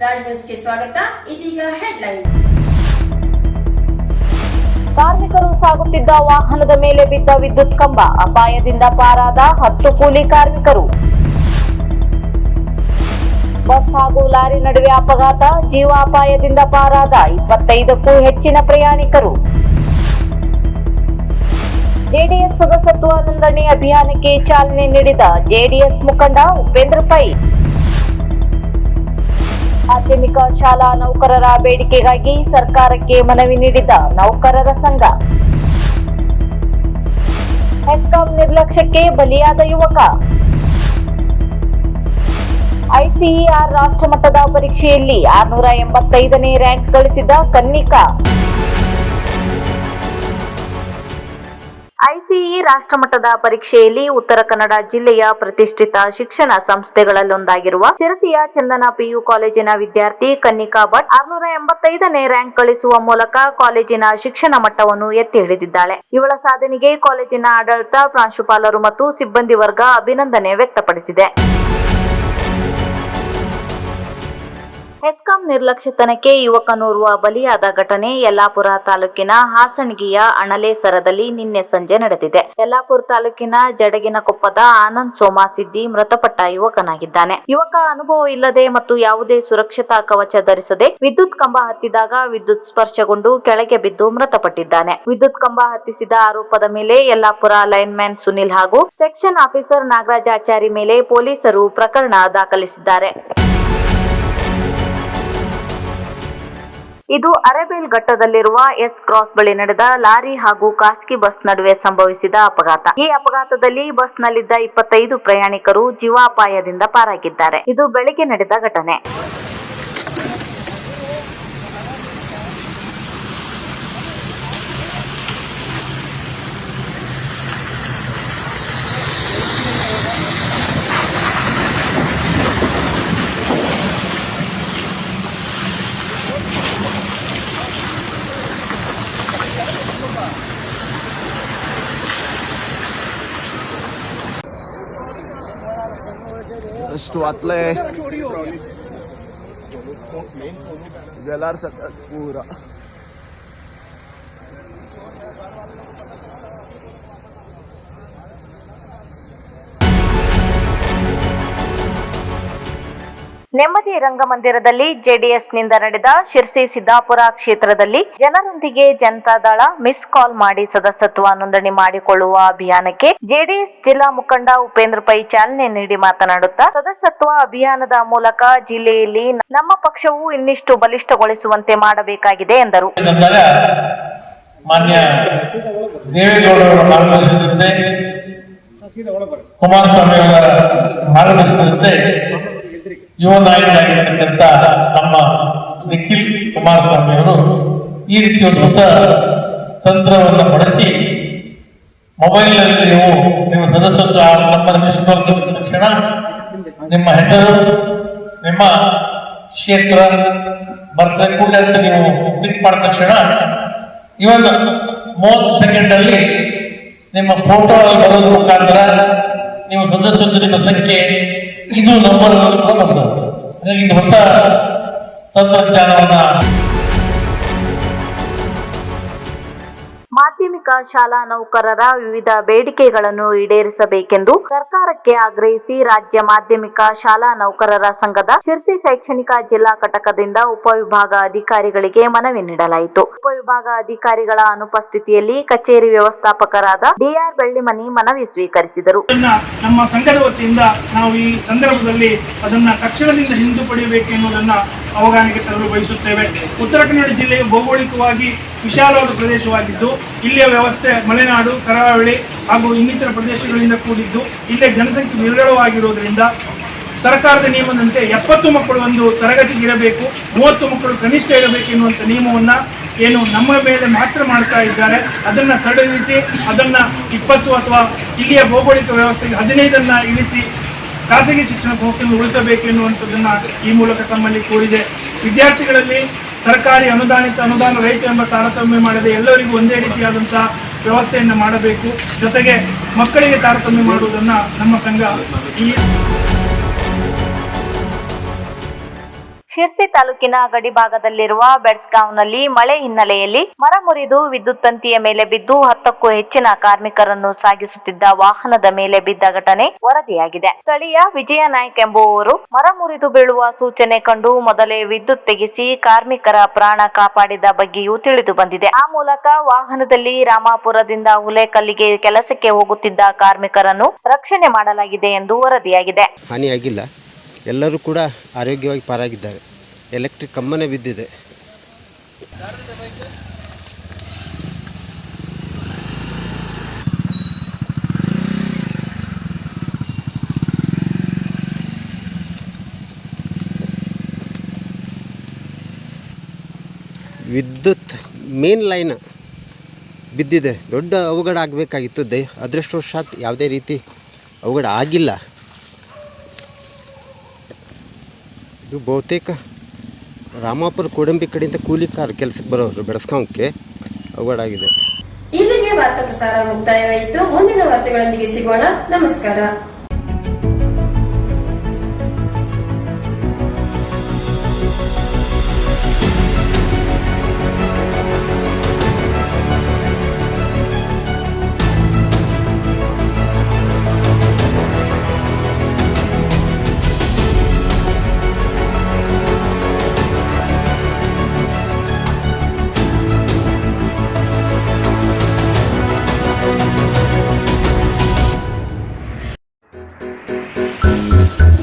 ನಮಸ್ಕಾರ ರಾಜ್ ನ್ಯೂಸ್ಗೆ ಸ್ವಾಗತ. ಇದೀಗ ಹೆಡ್ಲೈನ್ ಕಾರ್ಮಿಕರು ಸಾಗುತ್ತಿದ್ದ ವಾಹನದ ಮೇಲೆ ಬಿದ್ದ ವಿದ್ಯುತ್ ಕಂಬ ಅಪಾಯದಿಂದ ಪಾರಾದ ಹತ್ತು ಕೂಲಿ ಕಾರ್ಮಿಕರು. ಬಸ್ ಹಾಗೂ ಲಾರಿ ನಡುವೆ ಅಪಘಾತ ಜೀವ ಅಪಾಯದಿಂದ ಪಾರಾದ ಇಪ್ಪತ್ತೈದಕ್ಕೂ ಹೆಚ್ಚಿನ ಪ್ರಯಾಣಿಕರು. ಜೆಡಿಎಸ್ ಸದಸ್ಯತ್ವ ನೋಂದಣಿ ಅಭಿಯಾನಕ್ಕೆ ಚಾಲನೆ ನೀಡಿದ ಜೆಡಿಎಸ್ ಮುಖಂಡ ಉಪೇಂದ್ರ ಪೈ. ಮಾಧ್ಯಮಿಕ ಶಾಲಾ ನೌಕರರ ಬೇಡಿಕೆಗಾಗಿ ಸರ್ಕಾರಕ್ಕೆ ಮನವಿ ನೀಡಿದ ನೌಕರರ ಸಂಘ. ಹೆಸ್ಕಾಂ ನಿರ್ಲಕ್ಷ್ಯಕ್ಕೆ ಬಲಿಯಾದ ಯುವಕ. ಐಸಿಇಆರ್ ರಾಷ್ಟ್ರಮಟ್ಟದ ಪರೀಕ್ಷೆಯಲ್ಲಿ ಆರ್ನೂರ ಎಂಬತ್ತೈದನೇ ರ್ಯಾಂಕ್ ಗಳಿಸಿದ ಕನ್ನಿಕಾ. ರಾಷ್ಟ್ರಮಟ್ಟದ ಪರೀಕ್ಷೆಯಲ್ಲಿ ಉತ್ತರ ಕನ್ನಡ ಜಿಲ್ಲೆಯ ಪ್ರತಿಷ್ಠಿತ ಶಿಕ್ಷಣ ಸಂಸ್ಥೆಗಳಲ್ಲೊಂದಾಗಿರುವ ಶಿರಸಿಯ ಚಂದನ ಪಿಯು ಕಾಲೇಜಿನ ವಿದ್ಯಾರ್ಥಿ ಕನ್ನಿಕಾ ಭಟ್ ಆರ್ನೂರ ಎಂಬತ್ತೈದನೇ ರ್ಯಾಂಕ್ ಗಳಿಸುವ ಮೂಲಕ ಕಾಲೇಜಿನ ಶಿಕ್ಷಣ ಮಟ್ಟವನ್ನು ಎತ್ತಿ ಹಿಡಿದಿದ್ದಾಳೆ. ಇವಳ ಸಾಧನೆಗೆ ಕಾಲೇಜಿನ ಆಡಳಿತ ಪ್ರಾಂಶುಪಾಲರು ಮತ್ತು ಸಿಬ್ಬಂದಿ ವರ್ಗ ಅಭಿನಂದನೆ ವ್ಯಕ್ತಪಡಿಸಿದೆ. ಹೆಸ್ಕಾಂ ನಿರ್ಲಕ್ಷ್ಯತನಕ್ಕೆ ಯುವಕನೋರ್ವ ಬಲಿಯಾದ ಘಟನೆ ಯಲ್ಲಾಪುರ ತಾಲೂಕಿನ ಹಾಸಣಗಿಯ ಅಣಲೇಸರದಲ್ಲಿ ನಿನ್ನೆ ಸಂಜೆ ನಡೆದಿದೆ. ಯಲ್ಲಾಪುರ ತಾಲೂಕಿನ ಜಡಗಿನಕೊಪ್ಪದ ಆನಂದ್ ಸೋಮಾ ಸಿದ್ದಿ ಮೃತಪಟ್ಟ ಯುವಕನಾಗಿದ್ದಾನೆ. ಯುವಕ ಅನುಭವ ಇಲ್ಲದೆ ಮತ್ತು ಯಾವುದೇ ಸುರಕ್ಷತಾ ಕವಚ ಧರಿಸದೆ ವಿದ್ಯುತ್ ಕಂಬ ಹತ್ತಿದಾಗ ವಿದ್ಯುತ್ ಸ್ಪರ್ಶಗೊಂಡು ಕೆಳಗೆ ಬಿದ್ದು ಮೃತಪಟ್ಟಿದ್ದಾನೆ. ವಿದ್ಯುತ್ ಕಂಬ ಹತ್ತಿಸಿದ ಆರೋಪದ ಮೇಲೆ ಯಲ್ಲಾಪುರ ಲೈನ್ಮ್ಯಾನ್ ಸುನಿಲ್ ಹಾಗೂ ಸೆಕ್ಷನ್ ಆಫೀಸರ್ ನಾಗರಾಜಾಚಾರಿ ಮೇಲೆ ಪೊಲೀಸರು ಪ್ರಕರಣ ದಾಖಲಿಸಿದ್ದಾರೆ. ಇದು ಅರೆಬೇಲ್ ಘಟ್ಟದಲ್ಲಿರುವ ಎಸ್ ಕ್ರಾಸ್ ಬಳಿ ನಡೆದ ಲಾರಿ ಹಾಗೂ ಖಾಸಗಿ ಬಸ್ ನಡುವೆ ಸಂಭವಿಸಿದ ಅಪಘಾತ. ಈ ಅಪಘಾತದಲ್ಲಿ ಬಸ್ ನಲ್ಲಿದ್ದ ಇಪ್ಪತ್ತೈದು ಪ್ರಯಾಣಿಕರು ಜೀವಾಪಾಯದಿಂದ ಪಾರಾಗಿದ್ದಾರೆ. ಇದು ಬೆಳಿಗ್ಗೆ ನಡೆದ ಘಟನೆ. वाचलंय गेलार सकाळ पुरा ನೆಮ್ಮದಿ ರಂಗಮಂದಿರದಲ್ಲಿ ಜೆಡಿಎಸ್ನಿಂದ ನಡೆದ ಶಿರ್ಸಿ ಸಿದ್ದಾಪುರ ಕ್ಷೇತ್ರದಲ್ಲಿ ಜನರೊಂದಿಗೆ ಜನತಾದಳ ಮಿಸ್ ಕಾಲ್ ಮಾಡಿ ಸದಸ್ಯತ್ವ ನೋಂದಣಿ ಮಾಡಿಕೊಳ್ಳುವ ಅಭಿಯಾನಕ್ಕೆ ಜೆಡಿಎಸ್ ಜಿಲ್ಲಾ ಮುಖಂಡ ಉಪೇಂದ್ರ ಪೈ ಚಾಲನೆ ನೀಡಿ ಮಾತನಾಡುತ್ತಾ, ಸದಸ್ಯತ್ವ ಅಭಿಯಾನದ ಮೂಲಕ ಜಿಲ್ಲೆಯಲ್ಲಿ ನಮ್ಮ ಪಕ್ಷವು ಇನ್ನಿಷ್ಟು ಬಲಿಷ್ಠಗೊಳಿಸುವಂತೆ ಮಾಡಬೇಕಾಗಿದೆ ಎಂದರು. ಕುಮಾರಸ್ವಾಮಿ ಅವರ ಮಾರ್ಗದರ್ಶನದಂತೆ ಯುವ ನಾಯಕರಾಗಿರ್ತಕ್ಕಂಥ ನಮ್ಮ ನಿಖಿಲ್ ಕುಮಾರಸ್ವಾಮಿ ಅವರು ಈ ರೀತಿ ಒಂದು ಹೊಸ ತಂತ್ರವನ್ನು ಬಳಸಿ ಮೊಬೈಲ್ನಲ್ಲಿ ನೀವು ನಿಮ್ಮ ಸದಸ್ಯತ್ವ ನಮ್ಮ ನಿಮಿಷ ತಕ್ಷಣ ನಿಮ್ಮ ಹೆಸರು, ನಿಮ್ಮ ಕ್ಷೇತ್ರ ಬರ್ತದೆ ಕೂಡ ಅಂತ ನೀವು ಕ್ಲಿಕ್ ಮಾಡಿದ ತಕ್ಷಣ ಇವನ್ ಮೂವತ್ತು ಸೆಕೆಂಡ್ ಅಲ್ಲಿ ನಿಮ್ಮ ಫೋಟೋ ಬರೋದ್ರ ಮುಖಾಂತರ ನೀವು ಸದಸ್ಯತ್ವ ನಿಮ್ಮ ಸಂಖ್ಯೆ ಇದು ಹಾಗಾಗಿ ಇದು ಹೊಸ ತಂತ್ರಜ್ಞಾನವನ್ನ ಮಾಧ್ಯಮಿಕ ಶಾಲಾ ನೌಕರರ ವಿವಿಧ ಬೇಡಿಕೆಗಳನ್ನು ಈಡೇರಿಸಬೇಕೆಂದು ಸರ್ಕಾರಕ್ಕೆ ಆಗ್ರಹಿಸಿ ರಾಜ್ಯ ಮಾಧ್ಯಮಿಕ ಶಾಲಾ ನೌಕರರ ಸಂಘದ ಶಿರ್ಸಿ ಶೈಕ್ಷಣಿಕ ಜಿಲ್ಲಾ ಘಟಕದಿಂದ ಉಪವಿಭಾಗ ಅಧಿಕಾರಿಗಳಿಗೆ ಮನವಿ ನೀಡಲಾಯಿತು. ಉಪವಿಭಾಗ ಅಧಿಕಾರಿಗಳ ಅನುಪಸ್ಥಿತಿಯಲ್ಲಿ ಕಚೇರಿ ವ್ಯವಸ್ಥಾಪಕರಾದ ಡಿಆರ್ ಬೆಳ್ಳಿಮನಿ ಮನವಿ ಸ್ವೀಕರಿಸಿದರು. ನಮ್ಮ ಸಂಘದ ವತಿಯಿಂದ ನಾವು ಈ ಸಂದರ್ಭದಲ್ಲಿ ಅದನ್ನ ತಕ್ಷಣದಿಂದ ಹಿಂದೂ ಎನ್ನುವುದನ್ನ ಅವಗಾಹನೆಗೆ ತರಲು ಬಯಸುತ್ತೇವೆ. ಉತ್ತರ ಕನ್ನಡ ಜಿಲ್ಲೆಯು ಭೌಗೋಳಿಕವಾಗಿ ವಿಶಾಲವಾದ ಪ್ರದೇಶವಾಗಿದ್ದು, ಇಲ್ಲಿಯ ವ್ಯವಸ್ಥೆ ಮಲೆನಾಡು, ಕರಾವಳಿ ಹಾಗೂ ಇನ್ನಿತರ ಪ್ರದೇಶಗಳಿಂದ ಕೂಡಿದ್ದು, ಇಲ್ಲೇ ಜನಸಂಖ್ಯೆ ವಿರಳವಾಗಿರುವುದರಿಂದ ಸರ್ಕಾರದ ನಿಯಮದಂತೆ ಎಪ್ಪತ್ತು ಮಕ್ಕಳು ಒಂದು ತರಗತಿಗೆ ಇರಬೇಕು ಮೂವತ್ತು ಮಕ್ಕಳು ಕನಿಷ್ಠ ಇರಬೇಕು ಎನ್ನುವಂಥ ನಿಯಮವನ್ನು ಏನು ನಮ್ಮ ಮೇಲೆ ಮಾತ್ರ ಮಾಡ್ತಾ ಇದ್ದಾರೆ. ಅದನ್ನು ಸಡಿಲಿಸಿ ಅದನ್ನು ಇಪ್ಪತ್ತು ಅಥವಾ ಇಲ್ಲಿಯ ಭೌಗೋಳಿಕ ವ್ಯವಸ್ಥೆಗೆ ಹದಿನೈದನ್ನು ಇಳಿಸಿ ಖಾಸಗಿ ಶಿಕ್ಷಣ ಸಂಸ್ಥೆಯನ್ನು ಉಳಿಸಬೇಕು ಎನ್ನುವಂಥದ್ದನ್ನ ಈ ಮೂಲಕ ತಮ್ಮಲ್ಲಿ ಕೋರಿದೆ. ವಿದ್ಯಾರ್ಥಿಗಳಲ್ಲಿ ಸರ್ಕಾರಿ ಅನುದಾನಿತ ಅನುದಾನ ರಹಿತ ಎಂಬ ತಾರತಮ್ಯ ಮಾಡದೆ ಎಲ್ಲರಿಗೂ ಒಂದೇ ರೀತಿಯಾದಂತಹ ವ್ಯವಸ್ಥೆಯನ್ನು ಮಾಡಬೇಕು. ಜೊತೆಗೆ ಮಕ್ಕಳಿಗೆ ತಾರತಮ್ಯ ಮಾಡುವುದನ್ನ ನಮ್ಮ ಸಂಘ ಈ ಶಿರ್ಸಿ ತಾಲೂಕಿನ ಗಡಿಭಾಗದಲ್ಲಿರುವ ಬೆಡ್ಸ್ಗಾಂವ್ನಲ್ಲಿ ಮಳೆ ಹಿನ್ನೆಲೆಯಲ್ಲಿ ಮರ ಮುರಿದು ವಿದ್ಯುತ್ ತಂತಿಯ ಮೇಲೆ ಬಿದ್ದು ಹತ್ತಕ್ಕೂ ಹೆಚ್ಚಿನ ಕಾರ್ಮಿಕರನ್ನು ಸಾಗಿಸುತ್ತಿದ್ದ ವಾಹನದ ಮೇಲೆ ಬಿದ್ದ ಘಟನೆ ವರದಿಯಾಗಿದೆ. ಸ್ಥಳೀಯ ವಿಜಯ ನಾಯ್ಕ್ ಎಂಬುವವರು ಮರ ಮುರಿದು ಬೀಳುವ ಸೂಚನೆ ಕಂಡು ಮೊದಲೇ ವಿದ್ಯುತ್ ತೆಗೆಸಿ ಕಾರ್ಮಿಕರ ಪ್ರಾಣ ಕಾಪಾಡಿದ ಬಗ್ಗೆಯೂ ತಿಳಿದು ಬಂದಿದೆ. ಆ ಮೂಲಕ ವಾಹನದಲ್ಲಿ ರಾಮಾಪುರದಿಂದ ಹುಲೇಕಲ್ಲಿಗೆ ಕೆಲಸಕ್ಕೆ ಹೋಗುತ್ತಿದ್ದ ಕಾರ್ಮಿಕರನ್ನು ರಕ್ಷಣೆ ಮಾಡಲಾಗಿದೆ ಎಂದು ವರದಿಯಾಗಿದೆ. ಹಾನಿಯಾಗಿಲ್ಲ. ಎಲ್ಲರೂ ಕೂಡ ಆರೋಗ್ಯವಾಗಿ ಪಾರಾಗಿದ್ದಾರೆ. ಎಲೆಕ್ಟ್ರಿಕ್ ಕಂಬನೇ ಬಿದ್ದಿದೆ. ವಿದ್ಯುತ್ ಮೇನ್ ಲೈನ್ ಬಿದ್ದಿದೆ. ದೊಡ್ಡ ಅವಘಡ ಆಗಬೇಕಾಗಿತ್ತು. ದೇ, ಅದೃಷ್ಟವಶಾತ್ ಯಾವುದೇ ರೀತಿ ಅವಘಡ ಆಗಿಲ್ಲ. ಇದು ಬಹುತೇಕ ರಾಮಾಪುರ ಕೋಡಂಬಿ ಕಡೆಯಿಂದ ಕೂಲಿ ಕಾರ್ ಕೆಲಸಕ್ಕೆ ಬರೋರು ಬೆಡಸ್ಕಾಂಕ್ಕೆ ಅವಘಡ ಇಲ್ಲಿಗೆ ವಾರ್ತಾ ಪ್ರಸಾರ ಮುಕ್ತಾಯವಾಯಿತು. ಮುಂದಿನ ವಾರ್ತೆಗಳೊಂದಿಗೆ ಸಿಗೋಣ. ನಮಸ್ಕಾರ.